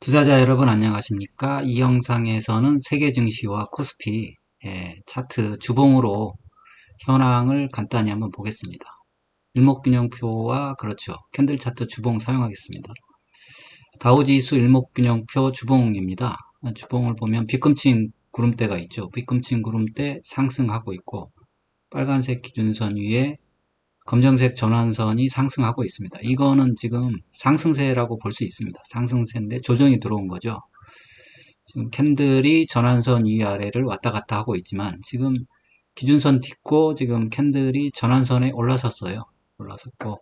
투자자 여러분 안녕하십니까? 이 영상에서는 세계 증시와 코스피 예, 차트 주봉으로 현황을 간단히 한번 보겠습니다. 일목균형표와 그렇죠. 캔들 차트 주봉 사용하겠습니다. 다우지수 일목균형표 주봉입니다. 주봉을 보면 빗금친 구름대가 있죠. 빗금친 구름대 상승하고 있고 빨간색 기준선 위에 검정색 전환선이 상승하고 있습니다. 이거는 지금 상승세라고 볼 수 있습니다. 상승세인데 조정이 들어온 거죠. 지금 캔들이 전환선 위아래를 왔다 갔다 하고 있지만 지금 기준선 딛고 지금 캔들이 전환선에 올라섰어요. 올라섰고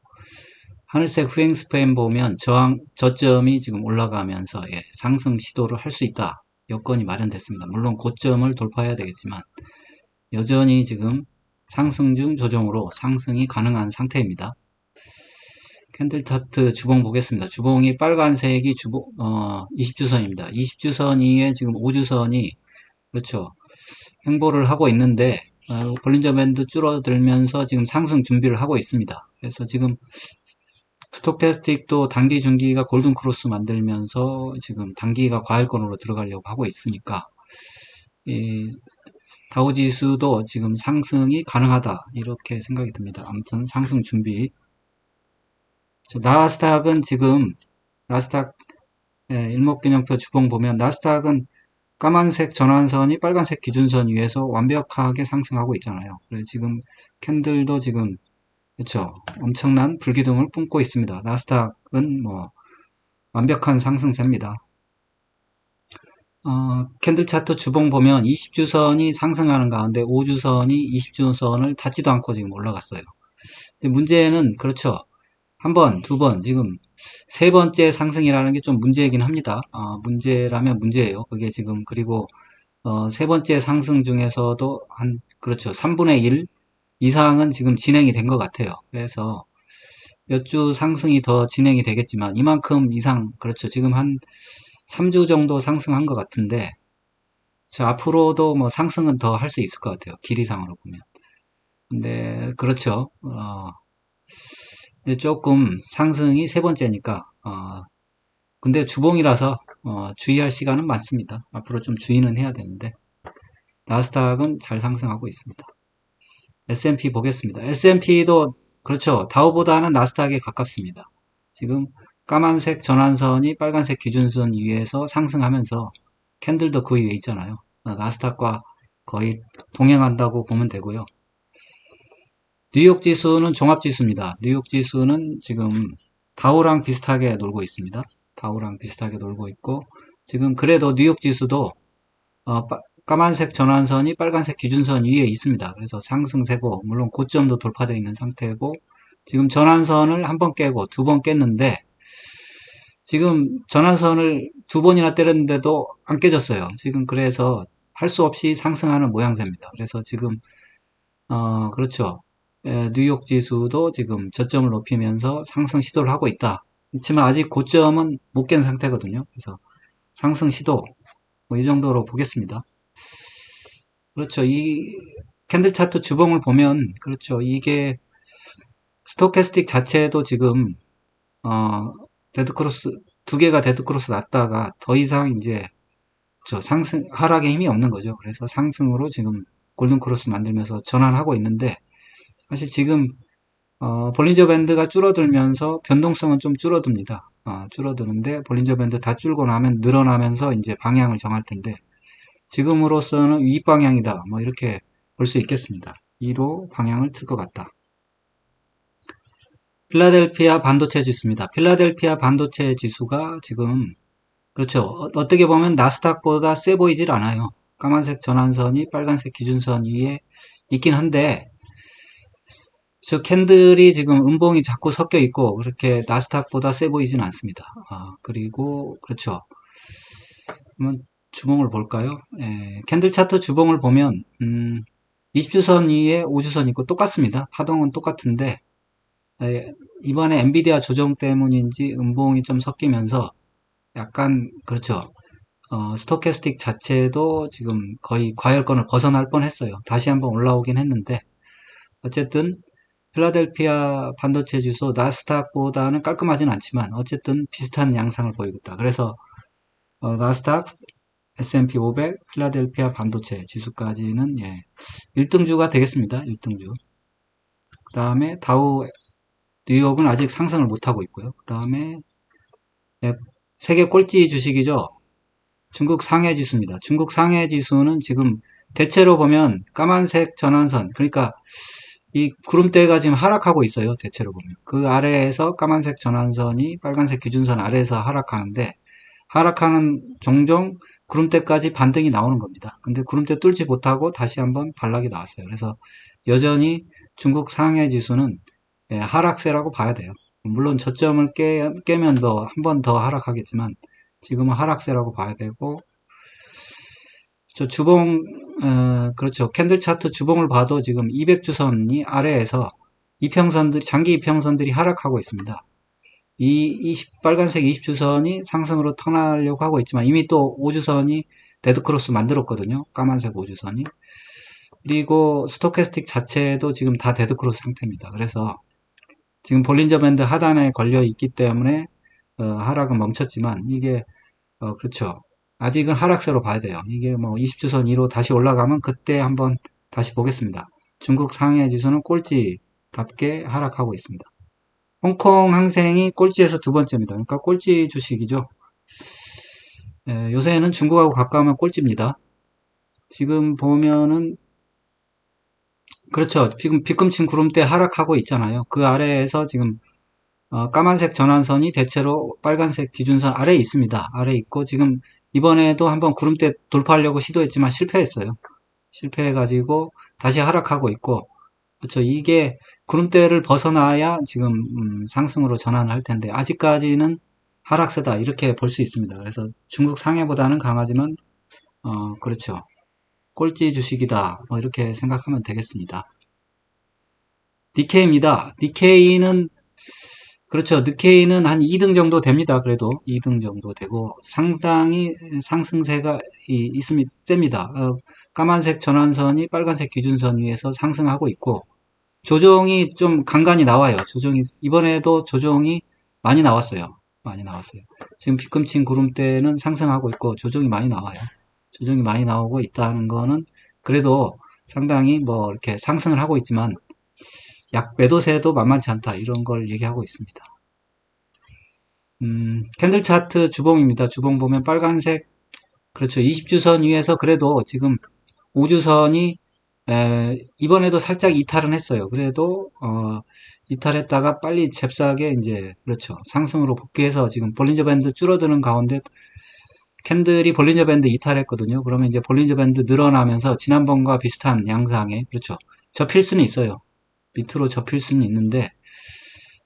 하늘색 후행 스팸 보면 저항 저점이 지금 올라가면서 예, 상승 시도를 할 수 있다. 여건이 마련됐습니다. 물론 고점을 돌파해야 되겠지만 여전히 지금 상승 중 조정으로 상승이 가능한 상태입니다. 캔들 차트 주봉 보겠습니다. 주봉이 빨간색이 주봉 어, 20주선입니다. 20주선 위에 지금 5주선이 그렇죠. 횡보를 하고 있는데 어, 볼린저 밴드 줄어들면서 지금 상승 준비를 하고 있습니다. 그래서 지금 스톡테스틱도 단기 중기가 골든 크로스 만들면서 지금 단기가 과열권으로 들어가려고 하고 있으니까 이 다우지수도 지금 상승이 가능하다 이렇게 생각이 듭니다. 아무튼 상승 준비 나스닥은 지금 나스닥 예, 일목균형표 주봉 보면 나스닥은 까만색 전환선이 빨간색 기준선 위에서 완벽하게 상승하고 있잖아요. 그래서 지금 캔들도 지금 그렇죠 엄청난 불기둥을 뿜고 있습니다. 나스닥은 뭐 완벽한 상승세입니다. 어, 캔들 차트 주봉 보면 20주선이 상승하는 가운데 5주선이 20주선을 닿지도 않고 지금 올라갔어요. 문제는 그렇죠. 한 번, 두 번, 지금 세 번째 상승이라는 게 좀 문제이긴 합니다. 어, 문제라면 문제예요. 그게 지금 그리고 어, 세 번째 상승 중에서도 한 그렇죠. 3분의 1 이상은 지금 진행이 된 것 같아요. 그래서 몇 주 상승이 더 진행이 되겠지만 이만큼 이상 그렇죠. 지금 한 3주 정도 상승한 것 같은데 저 앞으로도 뭐 상승은 더 할 수 있을 것 같아요. 길이상으로 보면. 근데 그렇죠. 어, 조금 상승이 세 번째니까 어, 근데 주봉이라서 어, 주의할 시간은 많습니다. 앞으로 좀 주의는 해야 되는데 나스닥은 잘 상승하고 있습니다. S&P 보겠습니다. S&P도 그렇죠. 다우보다는 나스닥에 가깝습니다. 지금 까만색 전환선이 빨간색 기준선 위에서 상승하면서 캔들도 그 위에 있잖아요. 나스닥과 거의 동행한다고 보면 되고요. 뉴욕 지수는 종합 지수입니다. 뉴욕 지수는 지금 다우랑 비슷하게 놀고 있습니다. 다우랑 비슷하게 놀고 있고 지금 그래도 뉴욕 지수도 어, 까만색 전환선이 빨간색 기준선 위에 있습니다. 그래서 상승세고 물론 고점도 돌파되어 있는 상태고 지금 전환선을 한 번 깨고 두 번 깼는데 지금 전환선을 두 번이나 때렸는데도 안 깨졌어요. 지금 그래서 할 수 없이 상승하는 모양새입니다. 그래서 지금 어 그렇죠. 에, 뉴욕 지수도 지금 저점을 높이면서 상승 시도를 하고 있다. 그렇지만 아직 고점은 못 깬 상태거든요. 그래서 상승 시도 뭐 이 정도로 보겠습니다. 그렇죠. 이 캔들 차트 주봉을 보면 그렇죠. 이게 스토캐스틱 자체도 지금 어 데드크로스 두 개가 데드크로스 났다가 더 이상 이제 저 상승 하락에 힘이 없는 거죠. 그래서 상승으로 지금 골든크로스 만들면서 전환하고 있는데 사실 지금 어, 볼린저 밴드가 줄어들면서 변동성은 좀 줄어듭니다. 어, 줄어드는데 볼린저 밴드 다 줄고 나면 늘어나면서 이제 방향을 정할 텐데 지금으로서는 윗방향이다. 뭐 이렇게 볼 수 있겠습니다. 2로 방향을 틀 것 같다. 필라델피아 반도체 지수입니다. 필라델피아 반도체 지수가 지금 그렇죠. 어, 어떻게 보면 나스닥보다 세 보이질 않아요. 까만색 전환선이 빨간색 기준선 위에 있긴 한데 저 캔들이 지금 음봉이 자꾸 섞여 있고 그렇게 나스닥보다 세 보이진 않습니다. 아, 그리고 그렇죠. 한번 주봉을 볼까요? 예, 캔들 차트 주봉을 보면 음, 20주선 위에 5주선 있고 똑같습니다. 파동은 똑같은데 예, 이번에 엔비디아 조정 때문인지 음봉이 좀 섞이면서 약간 그렇죠. 어, 스토캐스틱 자체도 지금 거의 과열권을 벗어날 뻔했어요. 다시 한번 올라오긴 했는데 어쨌든 필라델피아 반도체 주소 나스닥보다는 깔끔하진 않지만 어쨌든 비슷한 양상을 보이고 있다. 그래서 어, 나스닥, S&P 500, 필라델피아 반도체 지수까지는 예, 1등주가 되겠습니다. 1등주. 그 다음에 다우 뉴욕은 아직 상승을 못하고 있고요. 그 다음에 예, 세계 꼴찌 주식이죠. 중국 상해 지수입니다. 중국 상해 지수는 지금 대체로 보면 까만색 전환선, 그러니까 이 구름대가 지금 하락하고 있어요. 대체로 보면. 그 아래에서 까만색 전환선이 빨간색 기준선 아래에서 하락하는데, 하락하는 종종 구름대까지 반등이 나오는 겁니다. 근데 구름대 뚫지 못하고 다시 한번 반락이 나왔어요. 그래서 여전히 중국 상해 지수는 예, 하락세라고 봐야 돼요. 물론 저점을 깨, 깨면 더, 한 번 더 하락하겠지만, 지금은 하락세라고 봐야 되고, 저 주봉, 어, 그렇죠. 캔들 차트 주봉을 봐도 지금 200주선이 아래에서 이평선들이, 장기 이평선들이 하락하고 있습니다. 이 20, 빨간색 20주선이 상승으로 턴하려고 하고 있지만 이미 또 5주선이 데드크로스 만들었거든요. 까만색 5주선이. 그리고 스토캐스틱 자체도 지금 다 데드크로스 상태입니다. 그래서 지금 볼린저 밴드 하단에 걸려 있기 때문에 어, 하락은 멈췄지만 이게 어, 그렇죠. 아직은 하락세로 봐야 돼요. 이게 뭐 20주선 위로 다시 올라가면 그때 한번 다시 보겠습니다. 중국 상해 지수는 꼴찌답게 하락하고 있습니다. 홍콩 항생이 꼴찌에서 두 번째입니다. 그러니까 꼴찌 주식이죠. 에, 요새는 중국하고 가까우면 꼴찌입니다. 지금 보면은 그렇죠. 지금 비금친 구름대 하락하고 있잖아요. 그 아래에서 지금 어, 까만색 전환선이 대체로 빨간색 기준선 아래에 있습니다. 아래에 있고 지금 이번에도 한번 구름대 돌파하려고 시도했지만 실패했어요. 실패해가지고 다시 하락하고 있고 그렇죠. 이게 구름대를 벗어나야 지금 음, 상승으로 전환을 할 텐데 아직까지는 하락세다 이렇게 볼 수 있습니다. 그래서 중국 상해보다는 강하지만 어, 그렇죠. 꼴찌 주식이다 뭐 이렇게 생각하면 되겠습니다. 니케이입니다. 니케이는 그렇죠. 느케이는 한 2등 정도 됩니다. 그래도 2등 정도 되고 상당히 상승세가 있습니다. 셉니다. 어, 까만색 전환선이 빨간색 기준선 위에서 상승하고 있고 조정이 좀 간간히 나와요. 조정이 이번에도 조정이 많이 나왔어요. 많이 나왔어요. 지금 비금친 구름대는 상승하고 있고 조정이 많이 나와요. 조정이 많이 나오고 있다는 거는 그래도 상당히 뭐 이렇게 상승을 하고 있지만 약 매도세도 만만치 않다 이런 걸 얘기하고 있습니다. 음, 캔들 차트 주봉입니다. 주봉 보면 빨간색 그렇죠. 20주선 위에서 그래도 지금 5주선이 에, 이번에도 살짝 이탈은 했어요. 그래도 어, 이탈했다가 빨리 잽싸게 이제 그렇죠. 상승으로 복귀해서 지금 볼린저 밴드 줄어드는 가운데 캔들이 볼린저 밴드 이탈했거든요. 그러면 이제 볼린저 밴드 늘어나면서 지난번과 비슷한 양상에 그렇죠. 접힐 수는 있어요. 밑으로 접힐 수는 있는데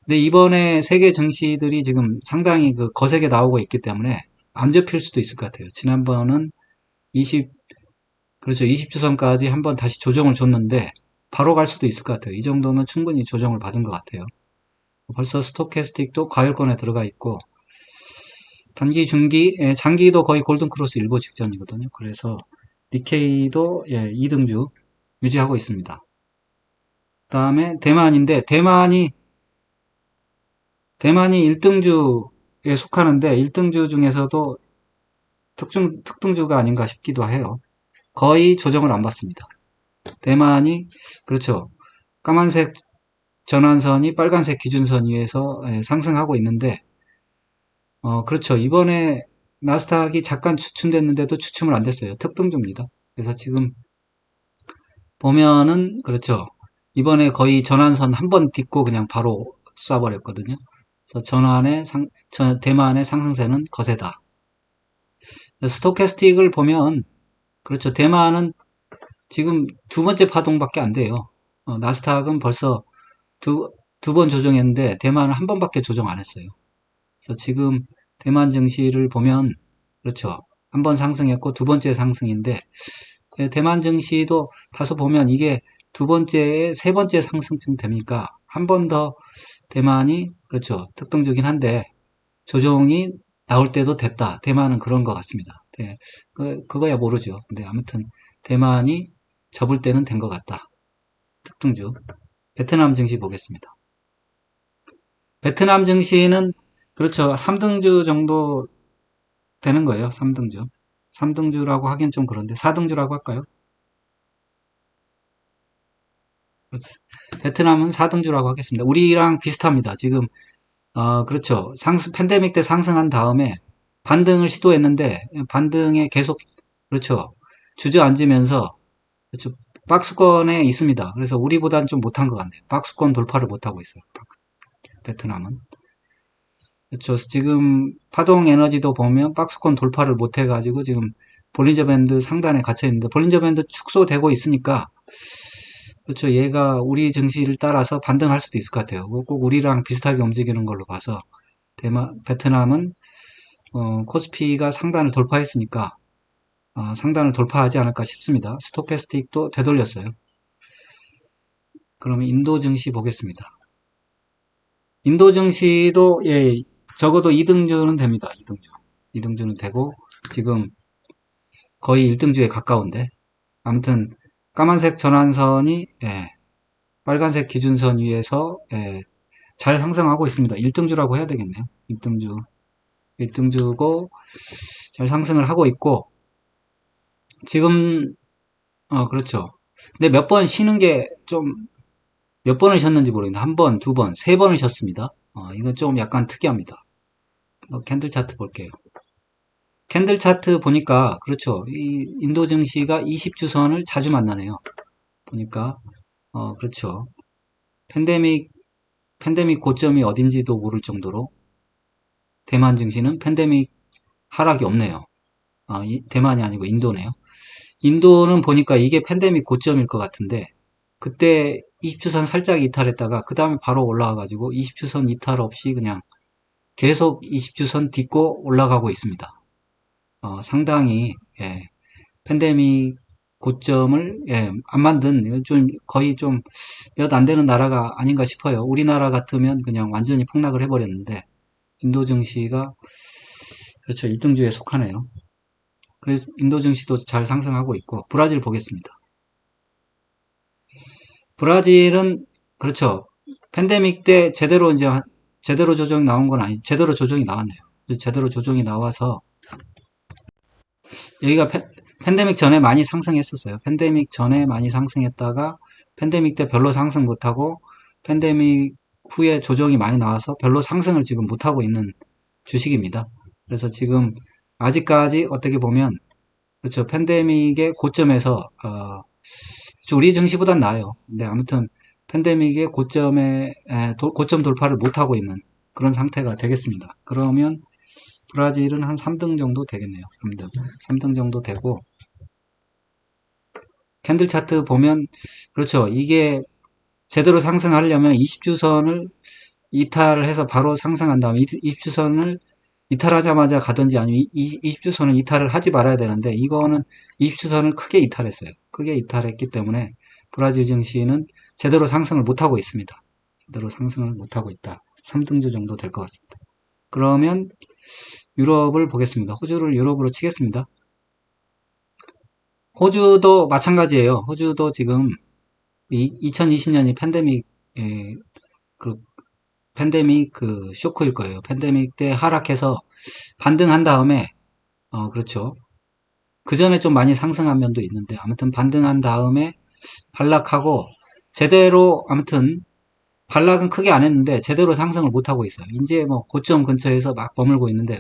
근데 이번에 세계 증시들이 지금 상당히 그 거세게 나오고 있기 때문에 안 접힐 수도 있을 것 같아요. 지난번은 20 그렇죠. 20주선까지 한번 다시 조정을 줬는데 바로 갈 수도 있을 것 같아요. 이 정도면 충분히 조정을 받은 것 같아요. 벌써 스토캐스틱도 과열권에 들어가 있고 단기, 중기, 예, 장기도 거의 골든크로스 일보 직전이거든요. 그래서 니케이도 예, 2등주 유지하고 있습니다. 다음에 대만인데 대만이 대만이 1등주에 속하는데 1등주 중에서도 특중, 특등주가 아닌가 싶기도 해요. 거의 조정을 안 받습니다. 대만이 그렇죠. 까만색 전환선이 빨간색 기준선 위에서 예, 상승하고 있는데 어 그렇죠. 이번에 나스닥이 잠깐 추춤됐는데도 추춤을 안 됐어요. 특등주입니다. 그래서 지금 보면은 그렇죠. 이번에 거의 전환선 한 번 딛고 그냥 바로 쏴버렸거든요. 그래서 전환의 상, 대만의 상승세는 거세다. 스토캐스틱을 보면 그렇죠. 대만은 지금 두 번째 파동밖에 안 돼요. 어, 나스닥은 벌써 두, 두 번 조정했는데 대만은 한 번밖에 조정 안 했어요. 그래서 지금 대만 증시를 보면 그렇죠. 한 번 상승했고 두 번째 상승인데 예, 대만 증시도 다소 보면 이게 두 번째에 세 번째 상승쯤 됩니까? 한 번 더 대만이 그렇죠. 특등주긴 한데 조정이 나올 때도 됐다. 대만은 그런 것 같습니다. 네, 그, 그거야 모르죠. 근데 아무튼 대만이 접을 때는 된 것 같다. 특등주. 베트남 증시 보겠습니다. 베트남 증시는 그렇죠. 3등주 정도 되는 거예요. 3등주. 3등주라고 하기엔 좀 그런데 4등주라고 할까요? 베트남은 4등주라고 하겠습니다. 우리랑 비슷합니다. 지금 어, 그렇죠. 상승 팬데믹 때 상승한 다음에 반등을 시도했는데 반등에 계속 그렇죠. 주저앉으면서 그렇죠. 박스권에 있습니다. 그래서 우리보다는 좀 못한 것 같네요. 박스권 돌파를 못하고 있어요. 베트남은. 그렇죠. 지금 파동 에너지도 보면 박스권 돌파를 못 해가지고 지금 볼린저 밴드 상단에 갇혀 있는데 볼린저 밴드 축소되고 있으니까 그렇죠. 얘가 우리 증시를 따라서 반등할 수도 있을 것 같아요. 꼭 우리랑 비슷하게 움직이는 걸로 봐서 대마, 베트남은 어, 코스피가 상단을 돌파했으니까 어, 상단을 돌파하지 않을까 싶습니다. 스토캐스틱도 되돌렸어요. 그러면 인도 증시 보겠습니다. 인도 증시도 예, 적어도 2등주는 됩니다. 2등주. 2등주는 되고 지금 거의 1등주에 가까운데 아무튼 까만색 전환선이 예, 빨간색 기준선 위에서 예, 잘 상승하고 있습니다. 1등주라고 해야 되겠네요. 1등주. 1등주고 잘 상승을 하고 있고 지금 어 그렇죠. 근데 몇 번 쉬는 게 좀 몇 번을 쉬었는지 모르겠는데 한 번, 두 번, 세 번을 쉬었습니다. 어, 이건 좀 약간 특이합니다. 어, 캔들 차트 볼게요. 캔들 차트 보니까 그렇죠. 이 인도 증시가 20주선을 자주 만나네요. 보니까 어 그렇죠. 팬데믹 팬데믹 고점이 어딘지도 모를 정도로 대만 증시는 팬데믹 하락이 없네요. 아, 대만이 아니고 인도네요. 인도는 보니까 이게 팬데믹 고점일 것 같은데 그때 20주선 살짝 이탈했다가 그 다음에 바로 올라와가지고 20주선 이탈 없이 그냥 계속 20주선 딛고 올라가고 있습니다. 어, 상당히 예, 팬데믹 고점을 예, 안 만든 좀 거의 좀 몇 안 되는 나라가 아닌가 싶어요. 우리나라 같으면 그냥 완전히 폭락을 해버렸는데 인도 증시가 그렇죠 1등주에 속하네요. 그래서 인도 증시도 잘 상승하고 있고 브라질 보겠습니다. 브라질은 그렇죠 팬데믹 때 제대로 이제 제대로 조정이 나온 건 아니 제대로 조정이 나왔네요. 제대로 조정이 나와서 여기가 팬, 팬데믹 전에 많이 상승했었어요. 팬데믹 전에 많이 상승했다가 팬데믹 때 별로 상승 못하고 팬데믹 후에 조정이 많이 나와서 별로 상승을 지금 못하고 있는 주식입니다. 그래서 지금 아직까지 어떻게 보면 그렇죠. 팬데믹의 고점에서 어, 우리 증시보단 나아요. 근데 아무튼 팬데믹의 고점에 고점 돌파를 못하고 있는 그런 상태가 되겠습니다. 그러면 브라질은 한 3등 정도 되겠네요. 3등. 3등 정도 되고 캔들 차트 보면 그렇죠. 이게 제대로 상승하려면 20주선을 이탈을 해서 바로 상승한 다음에 20주선을 이탈하자마자 가든지 아니면 20주선을 이탈을 하지 말아야 되는데 이거는 20주선을 크게 이탈했어요. 크게 이탈했기 때문에 브라질 증시는 제대로 상승을 못하고 있습니다. 제대로 상승을 못하고 있다. 3등주 정도 될 것 같습니다. 그러면 유럽을 보겠습니다. 호주를 유럽으로 치겠습니다. 호주도 마찬가지예요. 호주도 지금 2020년이 팬데믹 예, 그 팬데믹 그 쇼크일 거예요. 팬데믹 때 하락해서 반등한 다음에 어 그렇죠. 그 전에 좀 많이 상승한 면도 있는데 아무튼 반등한 다음에 반락하고 제대로 아무튼 반락은 크게 안 했는데 제대로 상승을 못 하고 있어요. 이제 뭐 고점 근처에서 막 머물고 있는데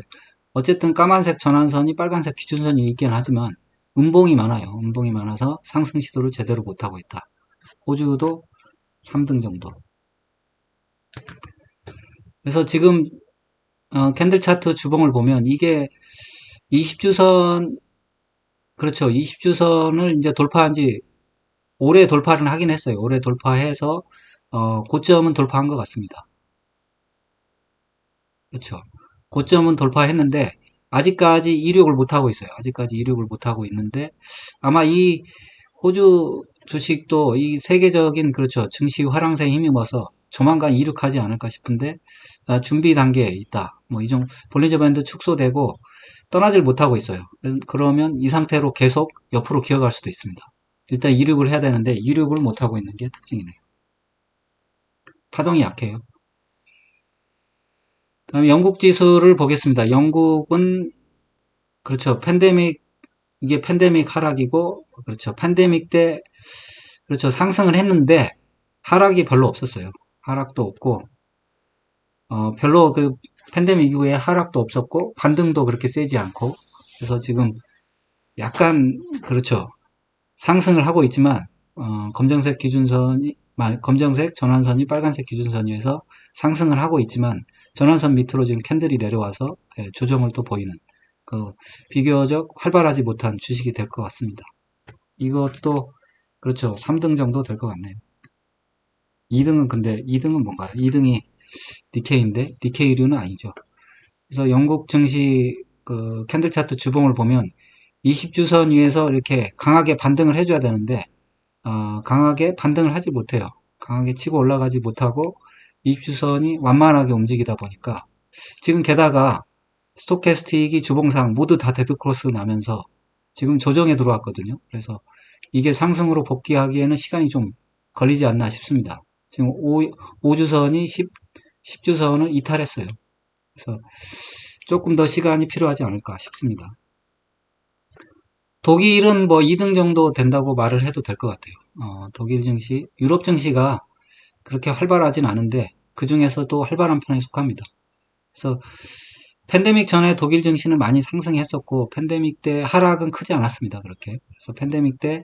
어쨌든 까만색 전환선이 빨간색 기준선이 있긴 하지만 음봉이 많아요. 음봉이 많아서 상승 시도를 제대로 못 하고 있다. 호주도 3등 정도. 그래서 지금 어, 캔들 차트 주봉을 보면 이게 20주선 그렇죠. 20주선을 이제 돌파한 지 올해 돌파를 하긴 했어요. 올해 돌파해서 어, 고점은 돌파한 것 같습니다. 그렇죠. 고점은 돌파했는데 아직까지 이륙을 못하고 있어요. 아직까지 이륙을 못하고 있는데 아마 이 호주 주식도 이 세계적인 그렇죠. 증시 화랑세에 힘입어서 조만간 이륙하지 않을까 싶은데 아, 준비 단계에 있다. 뭐 이종 볼린저 밴드 축소되고 떠나질 못하고 있어요. 그러면 이 상태로 계속 옆으로 기어갈 수도 있습니다. 일단 이륙을 해야 되는데 이륙을 못하고 있는 게 특징이네요. 파동이 약해요. 다음에 영국 지수를 보겠습니다. 영국은 그렇죠. 팬데믹, 이게 팬데믹 하락이고, 그렇죠. 팬데믹 때, 그렇죠. 상승을 했는데, 하락이 별로 없었어요. 하락도 없고, 어, 별로 그 팬데믹 이후에 하락도 없었고, 반등도 그렇게 세지 않고, 그래서 지금 약간, 그렇죠. 상승을 하고 있지만, 어, 검정색 기준선이, 검정색 전환선이 빨간색 기준선 위에서 상승을 하고 있지만, 전환선 밑으로 지금 캔들이 내려와서 예, 조정을 또 보이는 그 비교적 활발하지 못한 주식이 될 것 같습니다. 이것도 그렇죠. 3등 정도 될 것 같네요. 2등은 근데 2등은 뭔가요? 2등이 디케이인데 디케이류는 아니죠. 그래서 영국 증시 그 캔들 차트 주봉을 보면 20주선 위에서 이렇게 강하게 반등을 해줘야 되는데 어, 강하게 반등을 하지 못해요. 강하게 치고 올라가지 못하고 20주선이 완만하게 움직이다 보니까 지금 게다가 스토캐스틱이 주봉상 모두 다 데드크로스 나면서 지금 조정에 들어왔거든요. 그래서 이게 상승으로 복귀하기에는 시간이 좀 걸리지 않나 싶습니다. 지금 5, 5주선이 10, 10주선을 이탈했어요. 그래서 조금 더 시간이 필요하지 않을까 싶습니다. 독일은 뭐 2등 정도 된다고 말을 해도 될 것 같아요. 어, 독일 증시, 유럽 증시가 그렇게 활발하진 않은데 그 중에서도 활발한 편에 속합니다. 그래서 팬데믹 전에 독일 증시는 많이 상승했었고 팬데믹 때 하락은 크지 않았습니다. 그렇게 그래서 팬데믹 때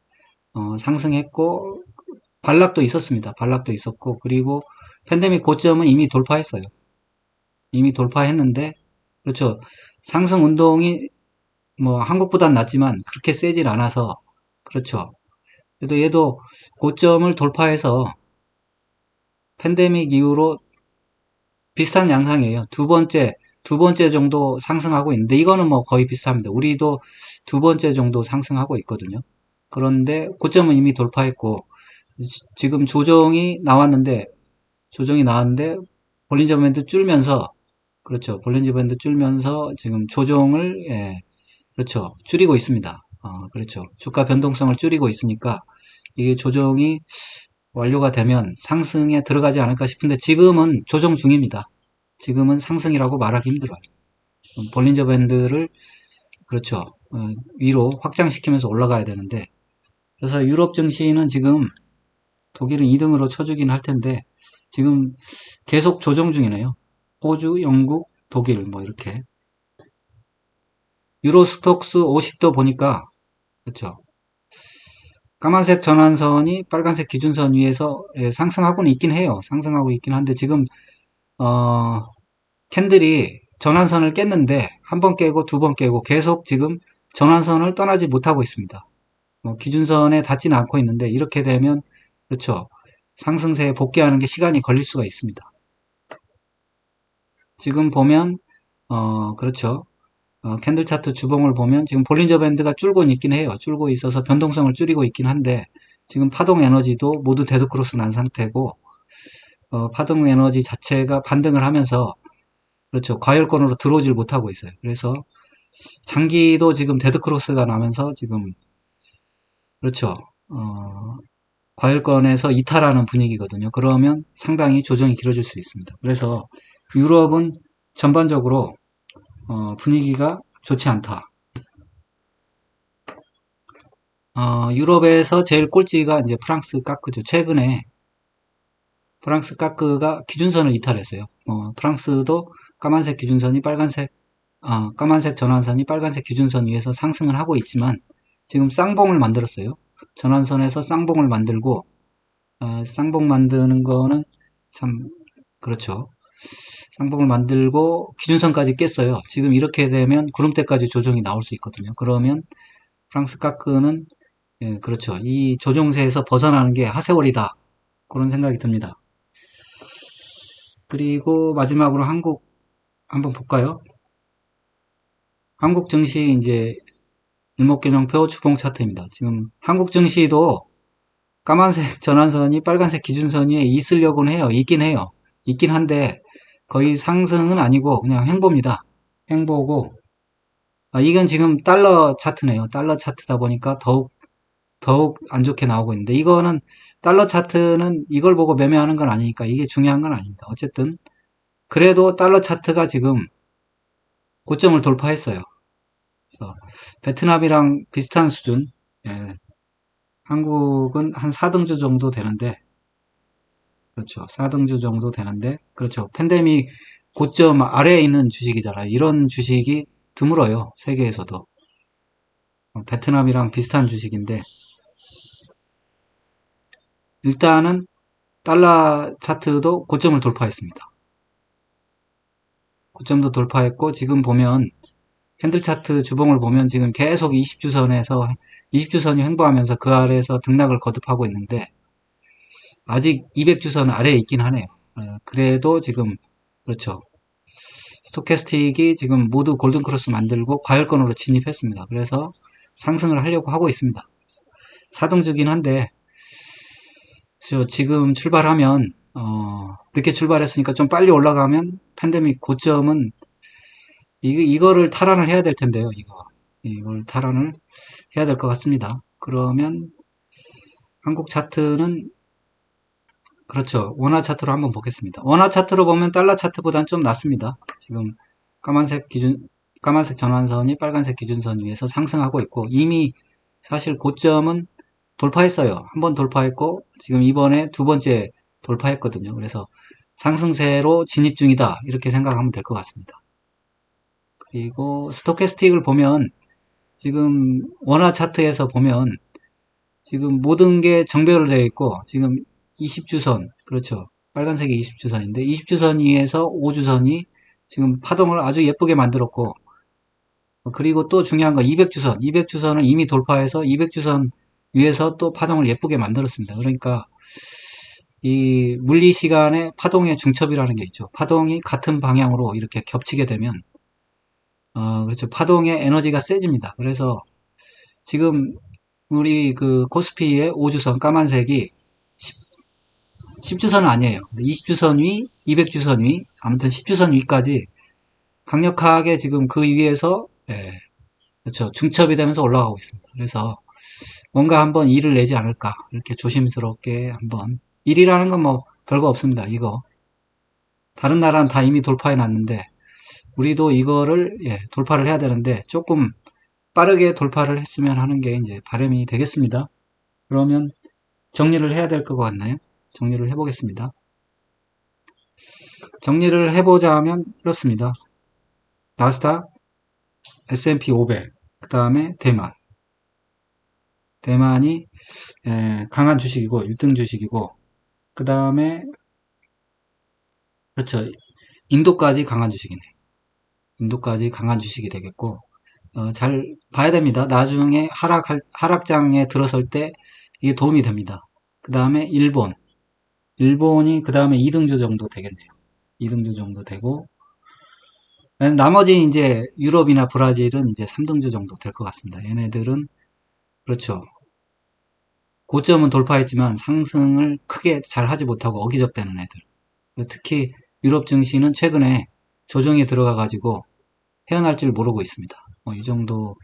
어, 상승했고 반락도 있었습니다. 반락도 있었고 그리고 팬데믹 고점은 이미 돌파했어요. 이미 돌파했는데 그렇죠. 상승 운동이 뭐 한국보단 낫지만 그렇게 세질 않아서 그렇죠. 그래도 얘도 고점을 돌파해서 팬데믹 이후로 비슷한 양상이에요. 두 번째, 두 번째 정도 상승하고 있는데 이거는 뭐 거의 비슷합니다. 우리도 두 번째 정도 상승하고 있거든요. 그런데 고점은 이미 돌파했고 지금 조정이 나왔는데 조정이 나왔는데 볼린저 밴드 줄면서 그렇죠. 볼린저 밴드 줄면서 지금 조정을 예, 그렇죠. 줄이고 있습니다. 어, 그렇죠. 주가 변동성을 줄이고 있으니까 이게 조정이 완료가 되면 상승에 들어가지 않을까 싶은데 지금은 조정 중입니다. 지금은 상승이라고 말하기 힘들어요. 볼린저 밴드를 그렇죠. 어, 위로 확장시키면서 올라가야 되는데 그래서 유럽 증시는 지금 독일은 2등으로 쳐주긴 할 텐데 지금 계속 조정 중이네요. 호주, 영국, 독일 뭐 이렇게 유로스톡스 50도 보니까 그렇죠. 까만색 전환선이 빨간색 기준선 위에서 예, 상승하고는 있긴 해요. 상승하고 있긴 한데 지금 어, 캔들이 전환선을 깼는데 한 번 깨고 두 번 깨고 계속 지금 전환선을 떠나지 못하고 있습니다. 뭐 기준선에 닿지는 않고 있는데 이렇게 되면 그렇죠. 상승세에 복귀하는 게 시간이 걸릴 수가 있습니다. 지금 보면 어, 그렇죠. 어, 캔들 차트 주봉을 보면 지금 볼린저 밴드가 줄고 있긴 해요. 줄고 있어서 변동성을 줄이고 있긴 한데 지금 파동 에너지도 모두 데드 크로스 난 상태고 어, 파동 에너지 자체가 반등을 하면서 그렇죠. 과열권으로 들어오질 못하고 있어요. 그래서 장기도 지금 데드 크로스가 나면서 지금 그렇죠. 어, 과열권에서 이탈하는 분위기거든요. 그러면 상당히 조정이 길어질 수 있습니다. 그래서 유럽은 전반적으로 어, 분위기가 좋지 않다. 어, 유럽에서 제일 꼴찌가 이제 프랑스 까크죠. 최근에 프랑스 까크가 기준선을 이탈했어요. 어, 프랑스도 까만색 기준선이 빨간색, 어, 까만색 전환선이 빨간색 기준선 위에서 상승을 하고 있지만 지금 쌍봉을 만들었어요. 전환선에서 쌍봉을 만들고 어, 쌍봉 만드는 거는 참 그렇죠. 쌍봉을 만들고 기준선까지 깼어요. 지금 이렇게 되면 구름대까지 조정이 나올 수 있거든요. 그러면 프랑스 까크는 예, 그렇죠. 이 조정세에서 벗어나는 게 하세월이다. 그런 생각이 듭니다. 그리고 마지막으로 한국 한번 볼까요? 한국 증시 이제 일목균형표 주봉 차트입니다. 지금 한국 증시도 까만색 전환선이 빨간색 기준선 위에 있으려고는 해요. 있긴 해요. 있긴 한데 거의 상승은 아니고 그냥 횡보입니다. 횡보고 아, 이건 지금 달러 차트네요. 달러 차트다 보니까 더욱 더욱 안 좋게 나오고 있는데 이거는 달러 차트는 이걸 보고 매매하는 건 아니니까 이게 중요한 건 아닙니다. 어쨌든 그래도 달러 차트가 지금 고점을 돌파했어요. 그래서 베트남이랑 비슷한 수준, 예, 한국은 한 4등주 정도 되는데, 그렇죠. 4등주 정도 되는데, 그렇죠. 팬데믹 고점 아래에 있는 주식이잖아요. 이런 주식이 드물어요. 세계에서도. 어, 베트남이랑 비슷한 주식인데, 일단은 달러 차트도 고점을 돌파했습니다. 고점도 돌파했고, 지금 보면 캔들 차트 주봉을 보면 지금 계속 20주선에서 20주선이 횡보하면서 그 아래에서 등락을 거듭하고 있는데 아직 200주선 아래에 있긴 하네요. 어, 그래도 지금 그렇죠. 스토캐스틱이 지금 모두 골든크로스 만들고 과열권으로 진입했습니다. 그래서 상승을 하려고 하고 있습니다. 4등주긴 한데 지금 출발하면 어, 늦게 출발했으니까 좀 빨리 올라가면 팬데믹 고점은 이, 이거를 탈환을 해야 될 텐데요. 이거 이걸 탈환을 해야 될 것 같습니다. 그러면 한국 차트는 그렇죠. 원화 차트로 한번 보겠습니다. 원화 차트로 보면 달러 차트보다는 좀 낫습니다. 지금 까만색 기준 까만색 전환선이 빨간색 기준선 위에서 상승하고 있고 이미 사실 고점은 돌파했어요. 한 번 돌파했고 지금 이번에 두 번째 돌파했거든요. 그래서 상승세로 진입 중이다. 이렇게 생각하면 될 것 같습니다. 그리고 스토캐스틱을 보면 지금 원화 차트에서 보면 지금 모든 게 정배로 되어 있고 지금 20주선 그렇죠 빨간색이 20주선인데 20주선 위에서 5주선이 지금 파동을 아주 예쁘게 만들었고 그리고 또 중요한 건 200주선 200주선을 이미 돌파해서 200주선 위에서 또 파동을 예쁘게 만들었습니다 그러니까 이 물리 시간의 파동의 중첩이라는 게 있죠 파동이 같은 방향으로 이렇게 겹치게 되면 어, 그렇죠. 파동의 에너지가 세집니다. 그래서 지금 우리 그 코스피의 5주선 까만색이 10, 주선은 아니에요. 20주선 위, 200주선 위, 아무튼 10주선 위까지 강력하게 지금 그 위에서 예, 그렇죠. 중첩이 되면서 올라가고 있습니다. 그래서 뭔가 한번 일을 내지 않을까 이렇게 조심스럽게 한번 일이라는 건 뭐 별거 없습니다. 이거 다른 나라는 다 이미 돌파해 놨는데 우리도 이거를 예, 돌파를 해야 되는데 조금 빠르게 돌파를 했으면 하는 게 이제 바람이 되겠습니다. 그러면 정리를 해야 될 것 같나요? 정리를 해보겠습니다. 정리를 해보자 하면 이렇습니다. 나스닥, S&P 500, 그 다음에 대만. 대만이 예, 강한 주식이고 1등 주식이고 그 다음에 그렇죠. 인도까지 강한 주식이네. 인도까지 강한 주식이 되겠고 어, 잘 봐야 됩니다. 나중에 하락 하락장에 들어설 때 이게 도움이 됩니다. 그 다음에 일본 일본이 그 다음에 2등주 정도 되겠네요. 2등주 정도 되고 나머지 이제 유럽이나 브라질은 이제 3등주 정도 될 것 같습니다. 얘네들은 그렇죠. 고점은 돌파했지만 상승을 크게 잘 하지 못하고 어기적대는 애들. 특히 유럽 증시는 최근에 조정에 들어가 가지고 헤어날 줄 모르고 있습니다. 뭐 이 정도로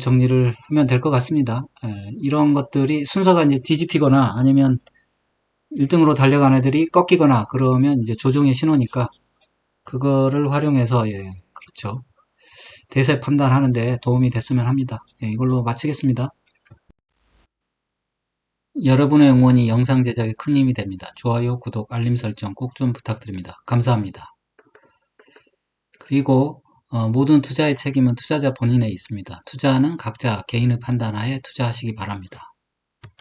정리를 하면 될 것 같습니다. 예, 이런 것들이 순서가 이제 뒤집히거나 아니면 1등으로 달려간 애들이 꺾이거나 그러면 이제 조정의 신호니까 그거를 활용해서 예, 그렇죠. 대세 판단하는데 도움이 됐으면 합니다. 예, 이걸로 마치겠습니다. 여러분의 응원이 영상 제작에 큰 힘이 됩니다. 좋아요, 구독, 알림 설정 꼭 좀 부탁드립니다. 감사합니다. 그리고 어, 모든 투자의 책임은 투자자 본인에 있습니다. 투자는 각자 개인의 판단하에 투자하시기 바랍니다.